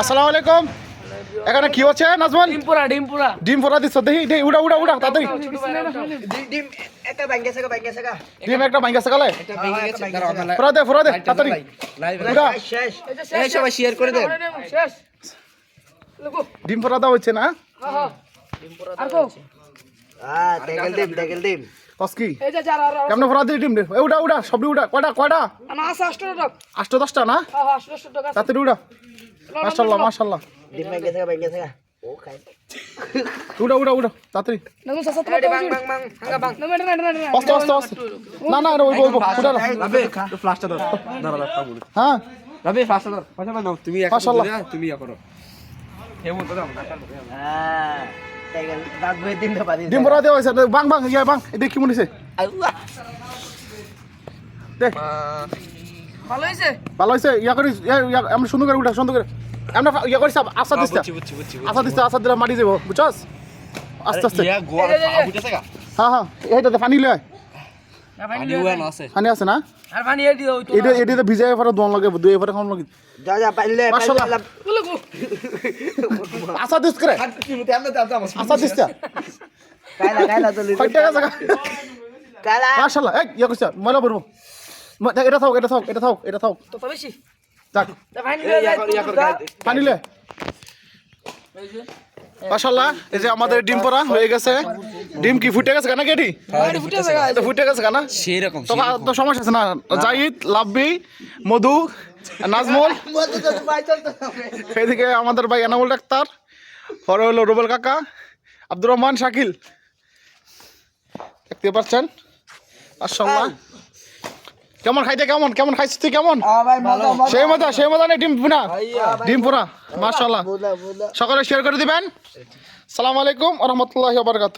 আসসালামু আলাইকুম। এখানে কি হচ্ছে নাজমান ডিমপুরা ডিমপুরা। ডিম ফোরা দিচ্ছ দেখি দেখি উড়া উড়া উড়া তাড়াতাড়ি। ডিম একটা ব্যাংকে থাকা ব্যাংকে থাকা ডিম একটা ভাঙ্গা দাঁড়াও আমার ফোরা দে ফোরা দে তাড়াতাড়ি। উড়া। শেষ এই সবাই শেয়ার করে দেন। শেষ লোকো ডিম ফোরা দেওয়া হচ্ছে না হ্যাঁ? হ্যাঁ আর কো? হ্যাঁ টেকেল ডিম টেকেল ডিম। কস কি? এই যে যারা আর কেমন ফোরা দিই ডিম দে? এ উড়া উড়া সবটি উড়া। কয়টা কয়টা? না আছে 8 টাকা। আষ্ট দশটা না? হ্যাঁ হ্যাঁ 800 টাকা তাড়াতাড়ি উড়া। মাশাল্লাহ মাশাল্লাহ ডিম ব্যাংকে থাকা ব্যাংকে থাকা ও খাই উড়া উড়া উড়া তাড়াতাড়ি নমু সাসা তোমার বাং বাং বাং হাঙ্গা বাং নমু না না না আস্তে আস্তে আস্তে না না এটা ওইব ওইব উড়া রাবে ফ্লাশটা ধর দাঁড়া দাঁড়া বলি হ্যাঁ রাবে ফ্লাশটা ধর নাও তুমি এক। তুমি ইয়া করো দাও হ্যাঁ দাঁত বই ডিমটা পারি ডিম ফোরা দেওয়া হয়েছে বাং বাং ইয়া বাং কি মনে হয়েছে দেখ ভালো হইছে? ভালো ইয়া ইয়া ইয়া সুন্দর করে উঠা সুন্দর করে। আমরা ইয়া করিস আশা দিস বুঝছি বুঝছি বুঝছি আশা দিস আশা দিলে মাটি যাব বুঝছস? আস্তে আস্তে। ইয়া গোয়া বুঝতেছে কা হ্যাঁ হ্যাঁ। এইটাতে পানি লয়। পানি আছে। না? আর পানি এ দিও তো এটা এটা ভিজাই এবারে দোন লাগে দুই এবারে খাওয়ান লাগে। যা যা পাইলে আশা দিস করে। আশা দিস কাইলা কাইলা তো কয় টাকা জায়গা কাইলা মাশাআল্লাহ এই ইয়া কইছ ময়লা বলব এটা থাক এটা থাক এটা থাক এটা থাক তো তো বেশি যাক পানি লে মাশাআল্লাহ এই যে আমাদের ডিম পড়া হয়ে গেছে ডিম কি ফুটে গেছে কেন কেটি ফুটে গেছে কেন সেই রকম তো সমস্যা আছে না জাহিদ লাভবি মধু নাজমুল এদিকে আমাদের ভাই এনামুল ডাক্তার পরে হলো রুবেল কাকা আব্দুর রহমান শাকিল দেখতে পাচ্ছেন মাশাআল্লাহ কেমন খাইতে কেমন? কেমন খাইছিস তুই? কেমন? সেই মজা সেই মজা নেই ডিম পুনা ডিম পুরা মাশাআল্লাহ। বুলা বুলা সকালে শেয়ার করে দিবেন। সালাম আলাইকুম রহমতুল্লাহ বারকাত